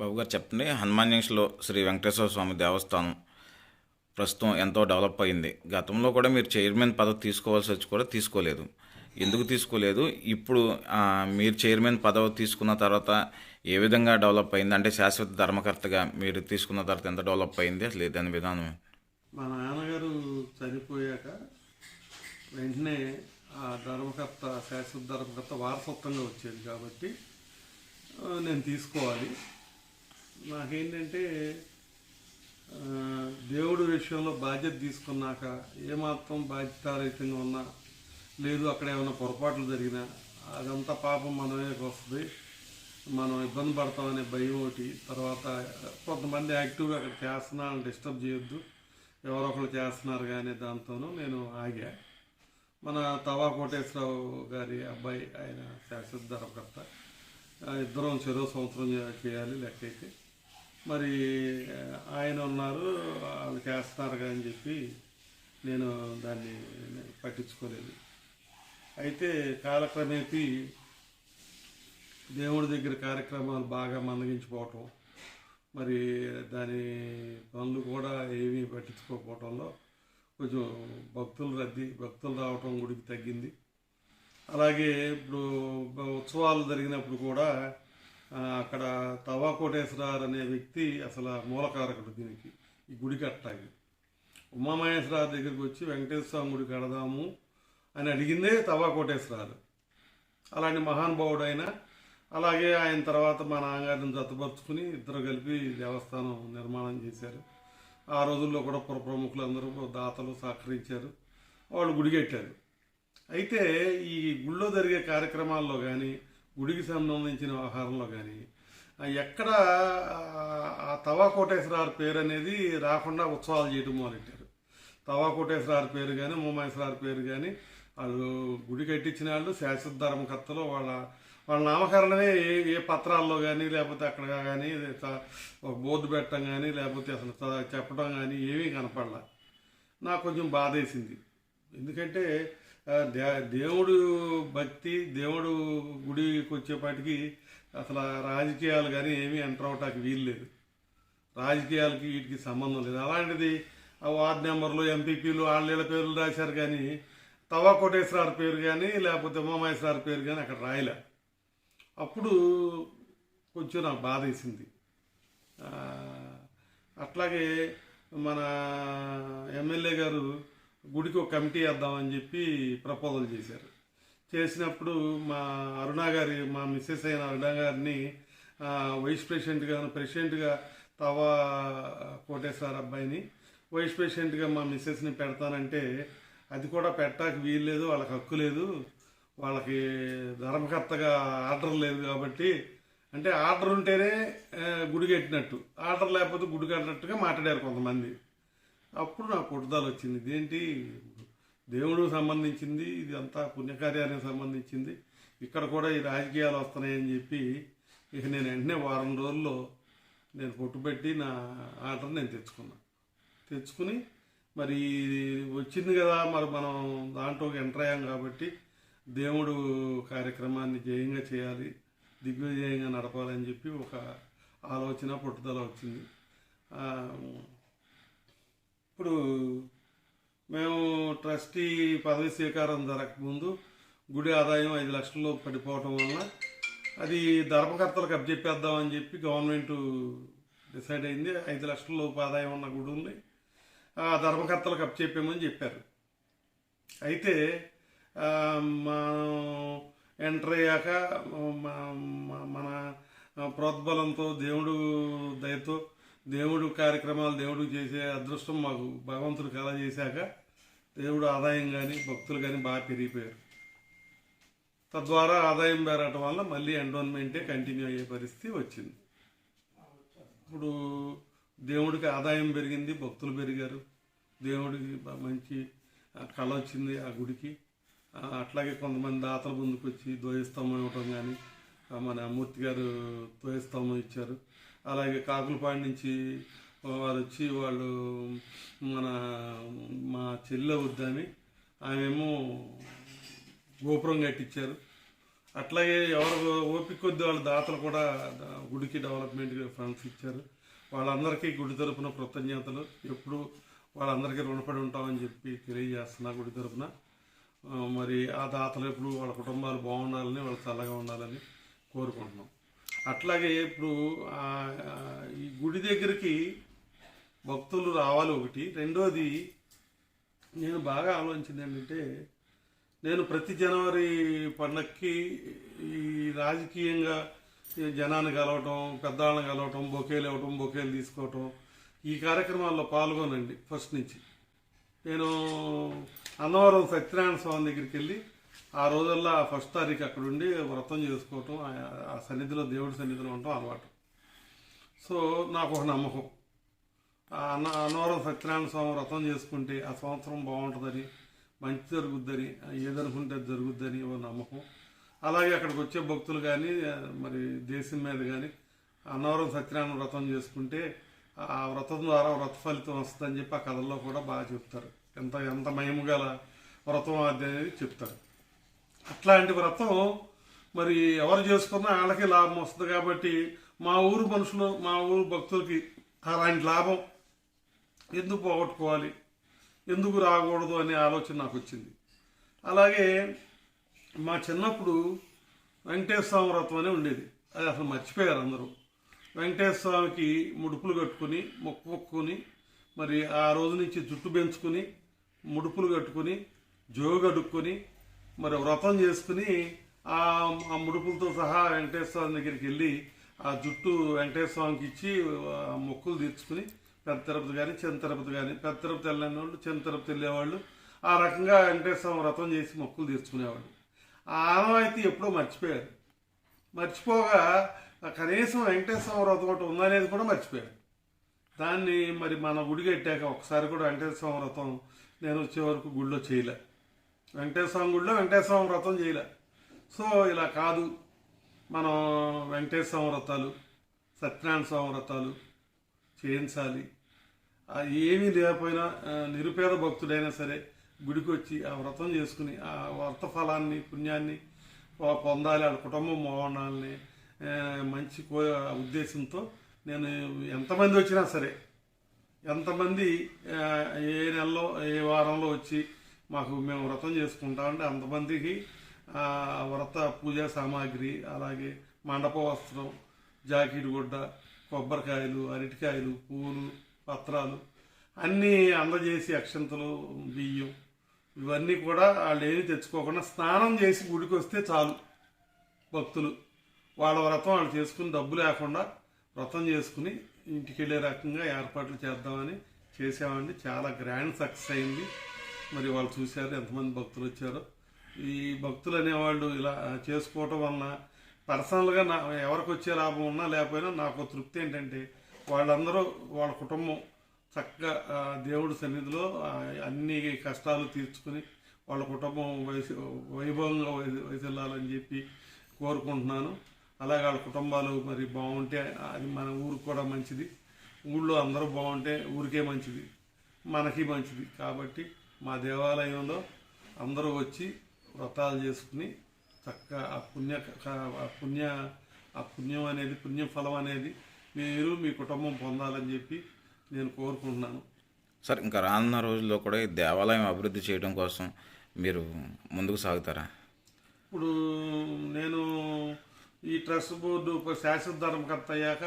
బాబు గారు చెప్పండి హనుమాన్ జంక్షన్లో శ్రీ వెంకటేశ్వర స్వామి దేవస్థానం ప్రస్తుతం ఎంతో డెవలప్ అయింది. గతంలో కూడా మీరు చైర్మన్ పదవి తీసుకోవాల్సి వచ్చి కూడా తీసుకోలేదు. ఎందుకు తీసుకోలేదు? ఇప్పుడు మీరు చైర్మన్ పదవి తీసుకున్న తర్వాత ఏ విధంగా డెవలప్ అయింది? అంటే శాశ్వత ధర్మకర్తగా మీరు తీసుకున్న తర్వాత ఎంత డెవలప్ అయింది? అసలు దాని విధానం మా నాన్నగారు చనిపోయాక వెంటనే ఆ ధర్మకర్త శాశ్వత ధర్మకర్త వారసత్వంగా వచ్చేది కాబట్టి నేను తీసుకోవాలి. నాకేంటంటే దేవుడు విషయంలో బాధ్యత తీసుకున్నాక ఏమాత్రం బాధ్యతారహితంగా ఉన్నా లేదు అక్కడ ఏమైనా పొరపాట్లు జరిగినా అదంతా పాపం మనమే వస్తుంది. మనం ఇబ్బంది పడతామనే భయం ఒకటి. తర్వాత కొంతమంది యాక్టివ్గా అక్కడ చేస్తున్నారని డిస్టర్బ్ చేయొద్దు. ఎవరో ఒకరు చేస్తున్నారు కానీ దాంతోనూ నేను ఆగా. మన తవా కోటేశ్వరరావు గారి అబ్బాయి ఆయన శాశ్వత ధర్మకర్త. ఇద్దరం చెరో సంవత్సరం చేయాలి లెక్క అయితే మరి ఆయన ఉన్నారు వాళ్ళు చేస్తున్నారు అని చెప్పి నేను దాన్ని పట్టించుకోలేదు. అయితే కాలక్రమేపీ దేవుడి దగ్గర కార్యక్రమాలు బాగా మందగించిపోవటం మరి దాని పనులు కూడా ఏమీ పట్టించుకోకపోవటంలో కొంచెం భక్తులు రద్దీ భక్తులు రావటం గుడికి తగ్గింది. అలాగే ఇప్పుడు ఉత్సవాలు జరిగినప్పుడు కూడా అక్కడ తవా కోటేశ్వరారు అనే వ్యక్తి అసలు మూలకారకుడు దీనికి ఈ గుడి కట్టాలి. ఉమామహేశ్వరారు దగ్గరికి వచ్చి వెంకటేశ్వర స్వామి గుడి కడదాము అని అడిగిందే తవా కోటేశ్వరారు అలాంటి మహానుభావుడు ఆయన అలాగే ఆయన తర్వాత మా నాన్నగారిని జతపరుచుకుని ఇద్దరు కలిపి దేవస్థానం నిర్మాణం చేశారు. ఆ రోజుల్లో కూడా పుర ప్రముఖులు అందరూ దాతలు సహకరించారు. వాళ్ళు గుడి కట్టారు. అయితే ఈ గుళ్ళో జరిగే కార్యక్రమాల్లో కానీ గుడికి సంబంధించిన వ్యవహారంలో కానీ ఎక్కడ ఆ- తవా కోటేశ్వరారు పేరు అనేది రాకుండా ఉత్సవాలు చేయడం మొదలెట్టారు తవా కోటేశ్వరారు పేరు కానీ ఉమామేశ్వరారు పేరు కానీ వాళ్ళు గుడి కట్టించిన వాళ్ళు శాశ్వత ధర్మకర్తలు వాళ్ళ వాళ్ళ నామకరణమే ఏ ఏ పత్రాల్లో కానీ లేకపోతే అక్కడ కానీ త- ఒక బోర్డు పెట్టడం కానీ లేకపోతే అసలు చెప్పడం కానీ ఏమీ కనపడలా. నాకు కొంచెం బాధేసింది. ఎందుకంటే దేవుడు భక్తి దేవుడు గుడికి వచ్చేపాటికి అసలు రాజకీయాలు కానీ ఏమీ ఎంటర్ అవటానికి వీలు లేదు. రాజకీయాలకి వీటికి సంబంధం లేదు. అలాంటిది ఆ నెంబర్లు ఎంపీపీలు వాళ్ళ పేర్లు రాశారు కానీ తవా కోటేశ్వరారు పేరు కానీ లేకపోతే ఉమామహేశ్వరారు పేరు కానీ అక్కడ రాయలే. అప్పుడు కొంచెం నాకు బాధ వేసింది. అట్లాగే మన ఎమ్మెల్యే గారు గుడికి ఒక కమిటీ వేద్దామని చెప్పి ప్రపోజల్ చేశారు. చేసినప్పుడు మా అరుణ గారి మా మిస్సెస్ అయిన అరుణ గారిని వైస్ ప్రెసిడెంట్గా ప్రెసిడెంట్గా తవా కోటేశ్వర అబ్బాయిని వైస్ ప్రెసిడెంట్గా మా మిస్సెస్ని పెడతానంటే అది కూడా పెట్టడానికి వీలు లేదు వాళ్ళకి హక్కు లేదు వాళ్ళకి ధర్మకర్తగా ఆర్డర్ లేదు కాబట్టి అంటే ఆర్డర్ ఉంటేనే గుడి కట్టినట్టు. ఆర్డర్ లేకపోతే గుడి కట్టినట్టుగా మాట్లాడారు కొంతమంది. అప్పుడు నాకు పుట్టుదల వచ్చింది. ఇదేంటి? దేవుడు సంబంధించింది ఇది అంతా పుణ్యకార్యానికి సంబంధించింది. ఇక్కడ కూడా ఈ రాజకీయాలు వస్తున్నాయని చెప్పి ఇక నేను వెంటనే వారం రోజుల్లో నేను పొట్టుపెట్టి నా ఆర్డర్ నేను తెచ్చుకున్నా. తెచ్చుకుని మరి వచ్చింది కదా మరి మనం దాంట్లోకి ఎంటర్ అయ్యాం కాబట్టి దేవుడు కార్యక్రమాన్ని జయంగా చేయాలి దిగ్విజయంగా నడపాలని చెప్పి ఒక ఆలోచన పట్టుదల వచ్చింది. ఇప్పుడు మేము ట్రస్టీ పదవి స్వీకారం జరగకముందు గుడి ఆదాయం ఐదు లక్షల్లో పడిపోవటం వలన అది ధర్మకర్తలకు అప్పచెప్పేద్దామని చెప్పి గవర్నమెంట్ డిసైడ్ అయింది. ఐదు లక్షల లోపు ఆదాయం ఉన్న గుడుల్ని ఆ ధర్మకర్తలకు అప్పచెప్పామని చెప్పారు. అయితే మనం ఎంటర్ అయ్యాక మన ప్రోద్బలంతో దేవుడు దయతో దేవుడు కార్యక్రమాలు దేవుడు చేసే అదృష్టం మాకు భగవంతుడు కళ చేశాక దేవుడు ఆదాయం కానీ భక్తులు కానీ బాగా పెరిగిపోయారు. తద్వారా ఆదాయం పెరగటం వల్ల మళ్ళీ ఎండోన్మెంటే కంటిన్యూ అయ్యే పరిస్థితి వచ్చింది. ఇప్పుడు దేవుడికి ఆదాయం పెరిగింది భక్తులు పెరిగారు. దేవుడికి మంచి కళ వచ్చింది ఆ గుడికి. అట్లాగే కొంతమంది దాతల ముందుకు వచ్చి ద్వయస్తంభం ఇవ్వటం కానీ మన మూర్తి గారు ద్వయస్తంభం ఇచ్చారు. అలాగే కాకులపాడి నుంచి వారు వచ్చి వాళ్ళు మన మా చెల్లె వద్దని ఆమెమో గోపురం కట్టించారు అట్లాగే ఎవరు ఓపిక కొద్ది వాళ్ళ దాతలు కూడా గుడికి డెవలప్మెంట్ ఫండ్స్ ఇచ్చారు. వాళ్ళందరికీ గుడి తరపున కృతజ్ఞతలు. ఎప్పుడు వాళ్ళందరికీ రుణపడి ఉంటామని చెప్పి తెలియజేస్తున్నా గుడి తరపున. మరి ఆ దాతలు ఎప్పుడు వాళ్ళ కుటుంబాలు బాగుండాలని వాళ్ళు చల్లగా ఉండాలని కోరుకుంటున్నాం. అట్లాగే ఇప్పుడు ఈ గుడి దగ్గరికి భక్తులు రావాలి ఒకటి. రెండోది నేను బాగా ఆలోచించింది ఏంటంటే నేను ప్రతి జనవరి పండక్కి ఈ రాజకీయంగా జనాన్ని కలవటం పెద్దవాళ్ళని కలవటం బొకేలు ఇవ్వటం బొకేలు తీసుకోవటం ఈ కార్యక్రమాల్లో పాల్గొనండి ఫస్ట్ నుంచి. నేను అన్నవరం సత్యనారాయణ స్వామి దగ్గరికి వెళ్ళి ఆ రోజుల్లో ఫస్ట్ తారీఖు అక్కడ ఉండి వ్రతం చేసుకోవటం ఆ- సన్నిధిలో దేవుడి సన్నిధిలో ఉండటం అలవాటు. సో నాకు ఒక నమ్మకం. అన్న అన్నవరం సత్యనారాయణ స్వామి వ్రతం చేసుకుంటే ఆ సంవత్సరం బాగుంటుందని మంచి జరుగుద్దని ఏదనుకుంటే అది జరుగుద్దని ఓ నమ్మకం. అలాగే అక్కడికి వచ్చే భక్తులు కానీ మరి దేశం మీద కానీ అన్నవరం సత్యనారాయణ వ్రతం చేసుకుంటే ఆ వ్రతం ద్వారా వ్రత ఫలితం వస్తుందని చెప్పి ఆ కథల్లో కూడా బాగా చెప్తారు. ఎంత ఎంత మహిమ గల వ్రతం అది అనేది చెప్తారు. అట్లాంటి వ్రతం మరి ఎవరు చేసుకున్నా వాళ్ళకి లాభం వస్తుంది కాబట్టి మా ఊరు మనుషులు మా ఊరు భక్తులకి అలాంటి లాభం ఎందుకు పోగొట్టుకోవాలి? ఎందుకు రాకూడదు అనే ఆలోచన నాకు వచ్చింది. అలాగే మా చిన్నప్పుడు వెంకటేశ్వర స్వామి వ్రతం అని ఉండేది. అది అసలు మర్చిపోయారు అందరూ. వెంకటేశ్వర స్వామికి ముడుపులు కట్టుకుని మొక్కు మొక్కుని మరి ఆ రోజు నుంచి జుట్టు పెంచుకుని ముడుపులు కట్టుకుని జోగడుక్కొని మరి వ్రతం చేసుకుని ఆ ముడుపులతో సహా వెంకటేశ్వర స్వామి దగ్గరికి వెళ్ళి ఆ జుట్టు వెంకటేశ్వర స్వామికి ఇచ్చి మొక్కులు తీర్చుకుని పెద్ద తిరుపతి కానీ చిన్న తిరుపతి కానీ పెద్ద తిరుపతి వెళ్ళిన వాళ్ళు చిన్న తిరుపతి వెళ్ళేవాళ్ళు ఆ రకంగా వెంకటేశ్వర స్వామి వ్రతం చేసి మొక్కులు తీర్చుకునేవాళ్ళు. ఆ ఆనవాయితీ ఎప్పుడో మర్చిపోయారు. మర్చిపోగా కనీసం వెంకటేశ్వర వ్రతం ఒకటి ఉందనేది కూడా మర్చిపోయారు. దాన్ని మరి మన గుడి కట్టాక ఒకసారి కూడా వెంకటేశ్వర వ్రతం నేను వచ్చే వరకు గుడిలో చేయలే. వెంకటేశ్వర గుడిలో వెంకటేశ్వర స్వామి వ్రతం చేయలే. సో ఇలా కాదు. మనం వెంకటేశ్వర వ్రతాలు సత్యనారాయణ స్వామి వ్రతాలు చేయించాలి. ఏమీ లేకపోయినా నిరుపేద భక్తుడైనా సరే గుడికి వచ్చి ఆ వ్రతం చేసుకుని ఆ వ్రత ఫలాన్ని పుణ్యాన్ని పొందాలి. వాళ్ళ కుటుంబం బాగుండాలని మంచి కో ఉద్దేశంతో నేను ఎంతమంది వచ్చినా సరే ఎంతమంది ఏ నెలలో ఏ వారంలో వచ్చి మాకు మేము వ్రతం చేసుకుంటామంటే అంతమందికి వ్రత పూజా సామాగ్రి అలాగే మండప వస్త్రం జాకెట్ గుడ్డ కొబ్బరికాయలు అరటికాయలు పూలు పత్రాలు అన్నీ అందజేసి అక్షంతలు బియ్యం ఇవన్నీ కూడా వాళ్ళు ఏమీ తెచ్చుకోకుండా స్నానం చేసి గుడికి వస్తే చాలు భక్తులు. వాళ్ళ వ్రతం వాళ్ళు చేసుకుని డబ్బు లేకుండా వ్రతం చేసుకుని ఇంటికి వెళ్ళే రకంగా ఏర్పాట్లు చేద్దామని చేసామండి చాలా గ్రాండ్ సక్సెస్ అయింది. మరి వాళ్ళు చూశారు ఎంతమంది భక్తులు వచ్చారో. ఈ భక్తులు అనేవాళ్ళు ఇలా చేసుకోవటం వలన పర్సనల్గా నా ఎవరికి వచ్చే లాభం ఉన్నా లేకపోయినా నాకు తృప్తి ఏంటంటే వాళ్ళందరూ వాళ్ళ కుటుంబం చక్కగా దేవుడి సన్నిధిలో అన్ని కష్టాలు తీర్చుకుని వాళ్ళ కుటుంబం వయసు వైభవంగా వై- వైసెల్లాలని చెప్పి కోరుకుంటున్నాను. అలాగే వాళ్ళ కుటుంబాలు మరి బాగుంటే అది మన ఊరికి కూడా మంచిది. ఊళ్ళో అందరూ బాగుంటే ఊరికే మంచిది. మనకి మంచిది. కాబట్టి మా దేవాలయంలో అందరూ వచ్చి వ్రతాలు చేసుకుని చక్కగా ఆ పుణ్య ఆ పుణ్య ఆ పుణ్యం అనేది పుణ్య ఫలం అనేది మీరు మీ కుటుంబం పొందాలని చెప్పి నేను కోరుకుంటున్నాను. సార్ ఇంకా రానున్న రోజుల్లో కూడా ఈ దేవాలయం అభివృద్ధి చేయడం కోసం మీరు ముందుకు సాగుతారా? ఇప్పుడు నేను ఈ ట్రస్ట్ బోర్డు శాశ్వత ధర్మకర్త అయ్యాక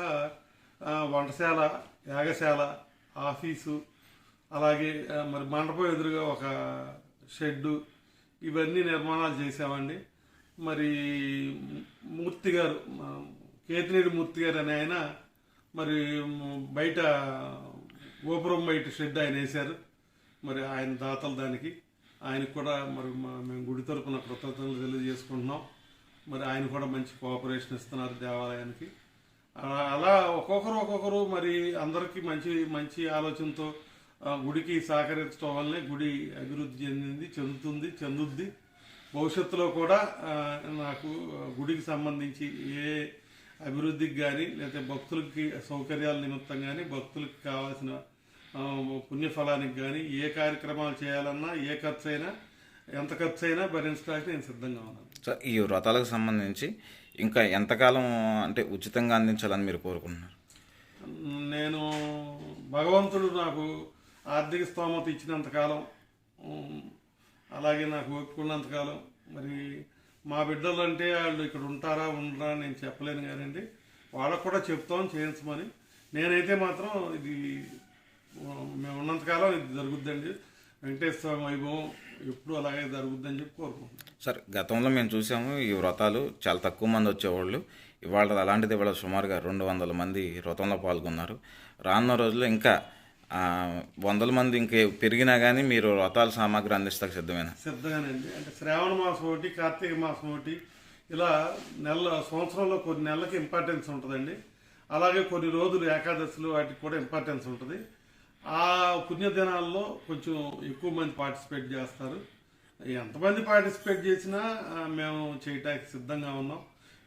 వంటశాల యాగశాల ఆఫీసు అలాగే మరి మండపం ఎదురుగా ఒక షెడ్డు ఇవన్నీ నిర్మాణాలు చేసామండి మరి మూర్తి గారు కేతినేడు మూర్తి గారు అనే ఆయన మరి బయట గోపురం బయట షెడ్ ఆయన వేశారు. మరి ఆయన దాతలు దానికి. ఆయనకు కూడా మరి మేము గుడి తరపున కృతజ్ఞతలు తెలియజేసుకుంటున్నాం. మరి ఆయన కూడా మంచి కోఆపరేషన్ ఇస్తున్నారు దేవాలయానికి. అలా- అలా ఒక్కొక్కరు ఒక్కొక్కరు మరి అందరికీ మంచి మంచి ఆలోచనతో గుడికి సహకరించడం వల్లనే గుడి అభివృద్ధి చెందింది చెందుతుంది చెందుద్ది. భవిష్యత్తులో కూడా నాకు గుడికి సంబంధించి ఏ అభివృద్ధికి కానీ లేకపోతే భక్తులకి సౌకర్యాల నిమిత్తం కానీ భక్తులకి కావాల్సిన పుణ్యఫలానికి కానీ ఏ కార్యక్రమాలు చేయాలన్నా ఏ ఖర్చు అయినా ఎంత ఖర్చు అయినా భరించడానికి నేను సిద్ధంగా ఉన్నాను. సో ఈ వ్రతాలకు సంబంధించి ఇంకా ఎంతకాలం అంటే ఉచితంగా అందించాలని మీరు కోరుకుంటున్నారు? నేను భగవంతుడు నాకు ఆర్థిక స్తోమత ఇచ్చినంతకాలం అలాగే నాకు ఒప్పుకున్నంతకాలం మరి మా బిడ్డలు అంటే వాళ్ళు ఇక్కడ ఉంటారా ఉండరా నేను చెప్పలేను కానండి. వాళ్ళకు కూడా చెప్తాం చేయించమని. నేనైతే మాత్రం ఇది మేము ఉన్నంతకాలం ఇది జరుగుద్దండి. వెంకటేశ్వర వైభవం ఎప్పుడు అలాగే జరుగుద్దని చెప్పి కోరుకుంటున్నాను. సార్ గతంలో మేము చూసాము ఈ వ్రతాలు చాలా తక్కువ మంది వచ్చేవాళ్ళు. ఇవాళ అలాంటిది ఇవాళ సుమారుగా రెండు వందల మంది వ్రతంలో పాల్గొన్నారు. రానున్న రోజుల్లో ఇంకా వందల మంది ఇంకే పెరిగినా కానీ మీరు వ్రతాల సామాగ్రి అందిస్తాకు సిద్ధమైన? సిద్ధమేనండి అంటే శ్రావణ మాసం ఒకటి కార్తీక మాసం ఒకటి ఇలా నెల సంవత్సరంలో కొన్ని నెలలకి ఇంపార్టెన్స్ ఉంటుందండి. అలాగే కొన్ని రోజులు ఏకాదశులు వాటికి కూడా ఇంపార్టెన్స్ ఉంటుంది. ఆ పుణ్యదినాల్లో కొంచెం ఎక్కువ మంది పార్టిసిపేట్ చేస్తారు. ఎంతమంది పార్టిసిపేట్ చేసినా మేము చేయటానికి సిద్ధంగా ఉన్నాం.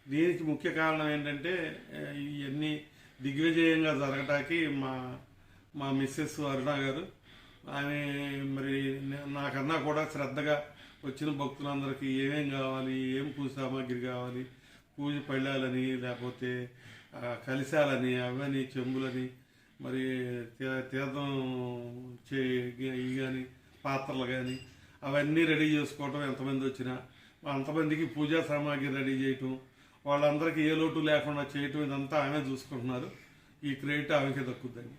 దీనికి ముఖ్య కారణం ఏంటంటే ఇవన్నీ దిగ్విజయంగా జరగటానికి మా మా మిస్సెస్ అరుణ గారు. ఆమె మరి నాకన్నా కూడా శ్రద్ధగా వచ్చిన భక్తులందరికీ ఏమేం కావాలి ఏం పూజ సామాగ్రి కావాలి పూజ పళ్ళాలని లేకపోతే కలిశాలని అవని చెంబులని మరి తీ- తీర్థం చే ఇవి కానీ పాత్రలు కానీ అవన్నీ రెడీ చేసుకోవటం ఎంతమంది వచ్చినా అంతమందికి పూజా సామాగ్రి రెడీ చేయటం వాళ్ళందరికీ ఏ లోటు లేకుండా చేయటం ఇదంతా ఆమె చూసుకుంటున్నారు. ఈ క్రెడిట్ ఆమెకే దక్కుద్దండి.